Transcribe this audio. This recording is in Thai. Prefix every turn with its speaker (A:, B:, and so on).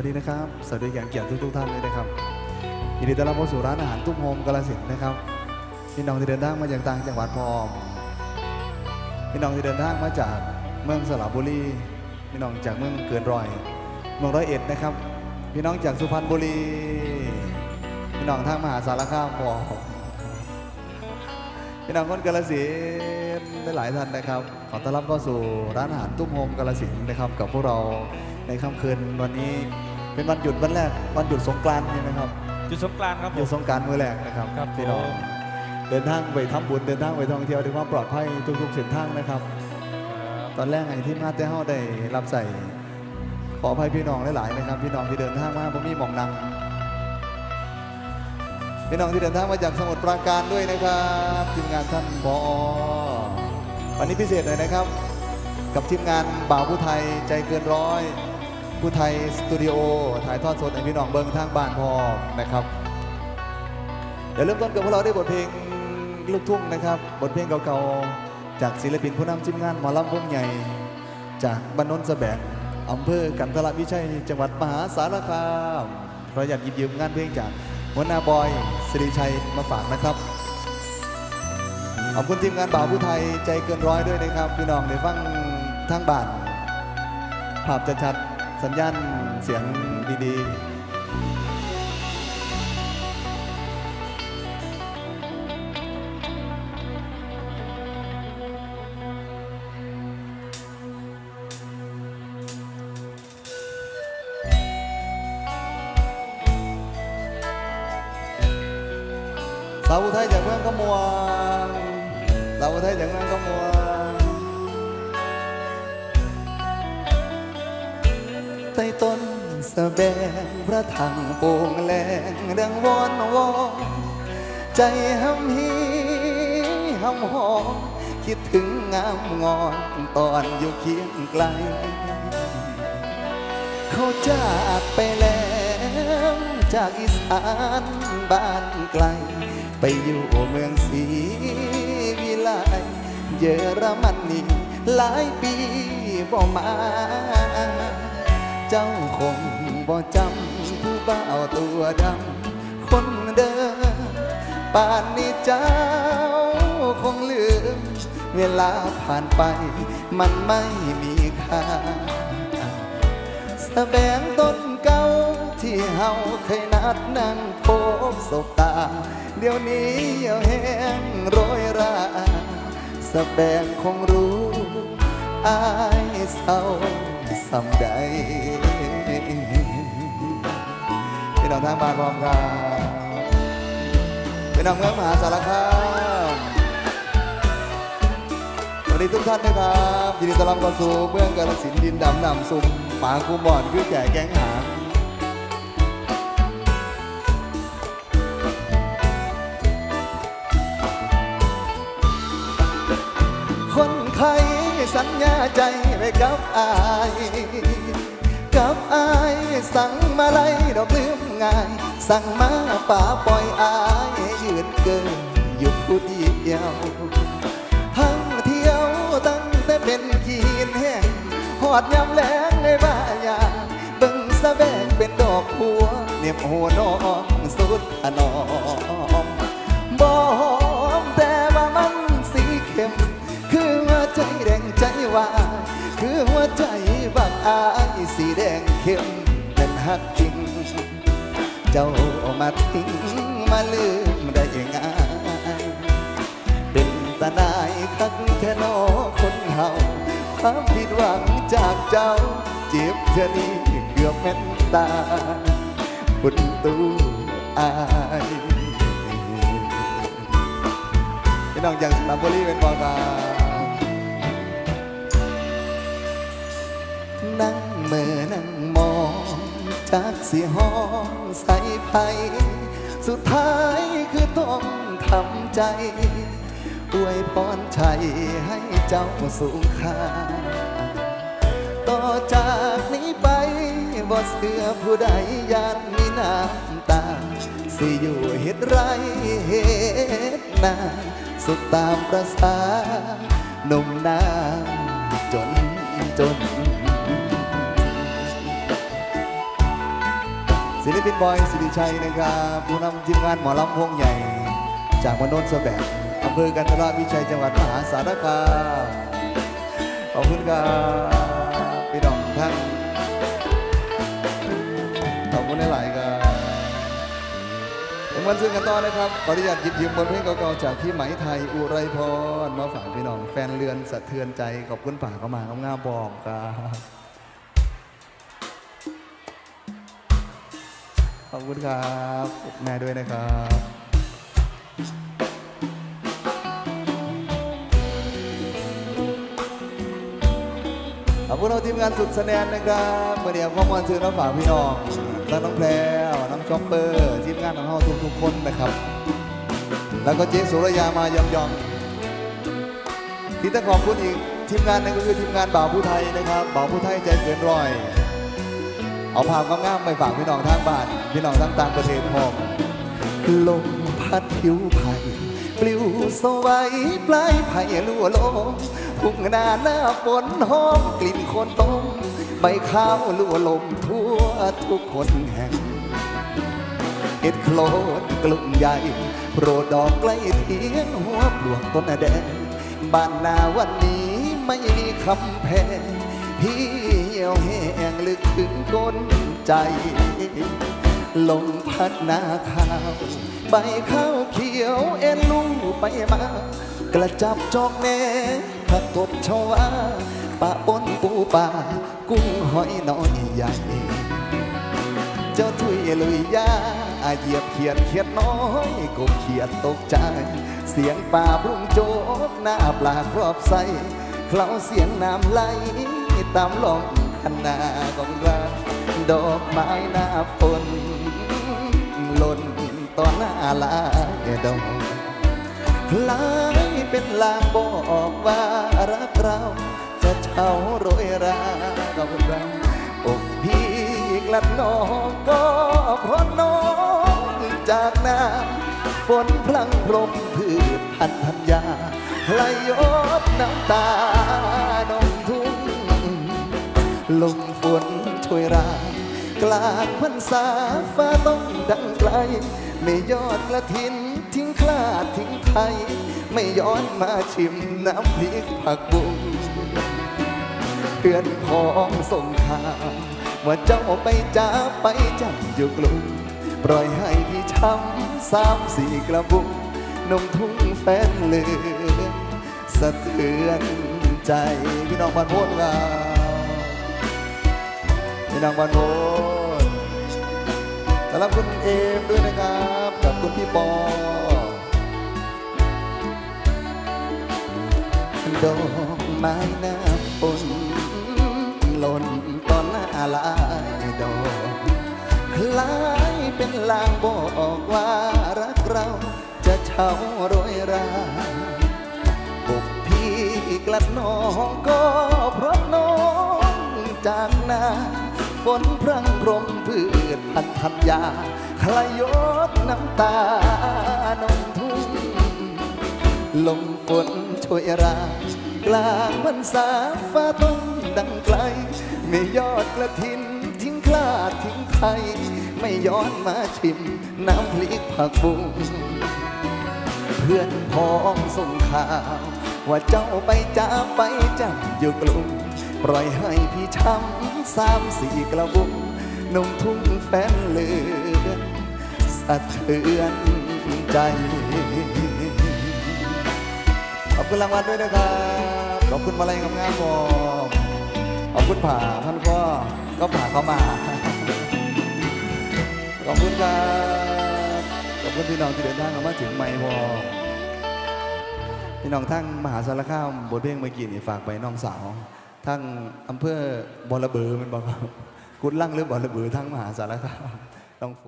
A: วัสดีนะครับ สวัสดีอย่างเกียรติทุกๆท่านเลยนะครับ ยินดีต้อนรับเข้าสู่ร้านอาหารตุ้มโฮมกาลสินนะครับ พี่น้องที่เดินทางมาจากต่างจังหวัดพร้อม พี่น้องที่เดินทางมาจากเมืองสระบุรี พี่น้องจากเมืองเกินรอย เมืองร้อยเอ็ดนะครับ พี่น้องจากสุพรรณบุรี พี่น้องทางมหาสารคามพร้อมพี่น้องคนกาลสินได้หลายท่านนะครับ ขอต้อนรับเข้าสู่ร้านอาหารตุ้มโฮมกาลสินนะครับ กับพวกเรา ในค่ำคืนวันนี้เป็นวันหยุดวันแรกวันหยุดสงกรานต์ใช่ไหมครับ
B: จุดสงกรานต์ครับ
A: ห
B: ผ
A: ยุด
B: ม
A: สงกรารมือแรกนะครับ
B: ครับ
A: พี่น้อง
B: ผม
A: เดินทางไปทำบุญเดินทางไปท่องเที่ยวด้วยความปลอดภัยทุกๆเส้นทางนะครับ ตอนแรกไอ้ที่มาแต่เฮาได้รับใส่ขออภัยพี่น้องหลายๆนะครับ พี่น้องที่เดินทางมาผมมีหมองนังพี่น้องที่เดินทางมาจากสมุทรปราการด้วยนะครับทีมงานท่านบอวันนี้พิเศษหน่อยนะครับ กับทีมงานบ่าวผู้ไทยใจเกินร้อย ผู้ไทยสตูดิโอ ถ่ายทอดสดให้พี่น้องเบิ้งทางบ้านพอนะครับ เดี๋ยวเริ่มต้นกับพวกเราด้วยบทเพลงลูกทุ่งนะครับ บทเพลงเก่าๆ จากศิลปินผู้นำทีมงานหมอลำวงใหญ่ จากบ้านนนสะแบกอำเภอกันทรวิชัย จังหวัดมหาสารคามขออยากหยิบยืมงานเพลงจากหัวหน้าบอยสิริชัยมาฝากนะครับ ขอบคุณทีมงานบ่าวผู้ไทยใจเกินร้อยด้วยนะครับ พี่น้องได้ฟังทางบ้านภาพชัดๆ สัญญาณเสียงดีๆ สาวอุทัยจากเมืองขมวงสาวอุทัยจากเมืองขมวง ใต้ต้นสะแบงพระถังโป่งแรงดังวอนวอนใจหำฮีหำหองคิดถึงงามงอนตอนอยู่เคียงไกล เขาจากไปแล้วจากอีสานบ้านไกล ไปอยู่เมืองศรีวิไลเยอรมันนี่หลายปีบ่มา เจ้าคงบ่จำผู้บ่าวตัวดำคนเดิมป่านนี้เจ้าคงลืม เวลาผ่านไปมันไม่มีค่าสะแบงต้นเก่าที่เฮาเคยนัดนั่งพบสบตา เดี๋ยวนี้เหี่ยวแห้งโรยราสะแบงคงรู้อายเศร้า สำใดพี่น้องทางบ้านพร้อมกันพี่น้องเมืองมหาสารคามสวัสดีทุกท่านนะครับยินดีต้อนรับเข้าสู่เมืองกาลสินดินดำน้ำซุ่มปางกูบ่อนคือแก่แกงหาง สัญญาใจไว้กับอาย กับอายสั่งมาไล่ดอกลืมง่าย สั่งมาป่าปล่อยอายยืนเกินอยู่ผู้เดียวทั้งเที่ยวตั้งแต่เป็นขีนแห้งหอดยำแรงในบ้ายาเบิ่งสะแบงเป็นดอกหัวเหน็บหัวนอนสุดขนอมบ ใจบักอายสีแดงเข้มเป็นฮักจริง เจ้ามาทิ้งมาลืมได้ยังไงเป็นตาหนายคักแค่นอคนเฮาความผิดหวังจากเจ้าเจ็บเธอนี้เกือบแม่นตายคุณตู้อายพี่น้องจากสระบุรีเป็นบอกว่า เมื่อนั่งมองจากสีห้องใส่ไผสุดท้ายคือต้องทำใจ อวยพรชัยให้เจ้าสูงค่า ต่อจากนี้ไปบ่เสือผู้ใดยานมีน้ำตา สิอยู่เฮ็ดไรเฮ็ดนาสุดตามประสาหนุ่มนาจนจน ศิลปินบอยสิริชัยนะครับผู้นำทีมงานหมอลำวงใหญ่ จากมนนท์สแบกอำเภอกันทราวิชัยจังหวัดมหาสารคามขอบคุณครับพี่น้องท่านขอบคุณหลายๆครับเอ็มวันซึ่งกันต่อนะครับ ขออนุญาตหยิบยืมบทเพลงเก่าๆจากพี่ไหมไทยอุไรพรมาฝากพี่น้องแฟนเรือนสะเทือนใจขอบคุณป่าเข้ามางามๆบอกครับ ขอบคุณครับ แม่ด้วยนะครับขอบคุณเราทีมงานสุดแสดงนะครับเมื่อเดียวข้อมูลซื้อน้ำฝากพี่น้องทั้งน้องแพรวน้องช็อปเปอร์ทีมงานของเราทุกๆคนนะครับ แล้วก็เจ๊สุรยามายองยองที่ต้องขอบคุณอีกทีมงานนึงก็คือทีมงานบ่าวผู้ไทยนะครับบ่าวผู้ไทยใจเกินร้อย เอาภาพงามๆไปฝากพี่น้องทางบ้าน พี่น้องทั้งต่างประเทศพร้อมลมพัดผิวไผ่ปลิวสวัยปลายไผ่ลั่วลมทุ่งนาหน้าฝนหอมกลิ่นโคนต้มใบข้าวลั่วลมทั่วทุกคนแห่งเห็ดโคลนกลุ่มใหญ่โปรดดอกใกล้เทียนหัวปลวกต้นแดงบ้านนาวันนี้ไม่มีคำแพงพี่เหี่ยวแห้งลึกถึง ก้นใจ ลมพัดหน้าข้าว ใบข้าวเขียวเอ็นลูไปมากระจับจอกแน่ผักตบชวาปะปนปูปลากุ้งหอยน้อยใหญ่เจ้าทุยลุยยาอาเหยียบเขียดเขียดน้อยกบเขียดตกใจ เสียงป่าพรุ่งโจกหน้าปลาครอบใสเคล้าเสียงน้ำไหลตามลม คันนาของเราดอกไม้หน้าฝนหล่นตอนหน้าลายดอกลายเป็นลางบอกว่ารักเรา จะเช่าโรยรากับเราอกพี่กลัดน้องก็เพราะน้องจากน้าฝนพลังพรมพืชพันธุ์ธัญญาไหลยดน้ำตา ลมฝนช่วยรากลางพรรษาฟ้าต้องดังไกล ไม่ยอดกระถินทิ้งคลาดทิ้งไทย ไม่ย้อนมาชิมน้ำพริกผักบุ้งเพื่อนพ้องส่งข่าวว่าเจ้าไปจ้าไปจับอยู่กลุ่มปล่อยให้พี่ช้ำสามสี่กระบุงนมทุ่งแฟนเลือสะเทือนใจพี่น้องบ้านโพนเรา พี่น้องวันโพนต้อนรับคุณเอมด้วยนะครับ กับคุณพี่ปอดอกไม้หน้าฝนหล่นตอนหน้าลายดอกคล้ายเป็นลางบอกว่ารักเราจะเช่าโรยราอกพี่กลัดน้องก็เพราะน้องจากนา นพรังพรมพืชพันธัญญาคลายดน้ำตานองทุ่งลมฝนช่วยรากลางพรรษาฟ้าต้องดังไกล ไม่ยอดกระถินทิ้งคลาดทิ้งไทย ไม่ย้อนมาชิมน้ำพริกผักบุ้งเพื่อนพ้องส่งข่าว ว่าเจ้าไปจ้าไปจับอยู่กลุ่ม ปล่อยให้พี่ช้ำสามสี่กระบุงนุ่มทุ่งแฟนเลือนสะเทือนใจ ขอบคุณรางวัลด้วยนะครับ ขอบคุณมาลัยงามๆผมขอบคุณผ่าพันข้อก็ผ่าเข้ามา ขอบคุณครับ ขอบคุณพี่น้องที่เดินทางมาถึงไม่พอพี่น้องทั้งมหาสารคามบทเพลงเมื่อกี้นี่ฝากไปน้องสาว ทั้งอำเภอบอระเบือมันบอกครับกุดลั่งหรือบอระเบือทั้งมหาสารคามต้องฝน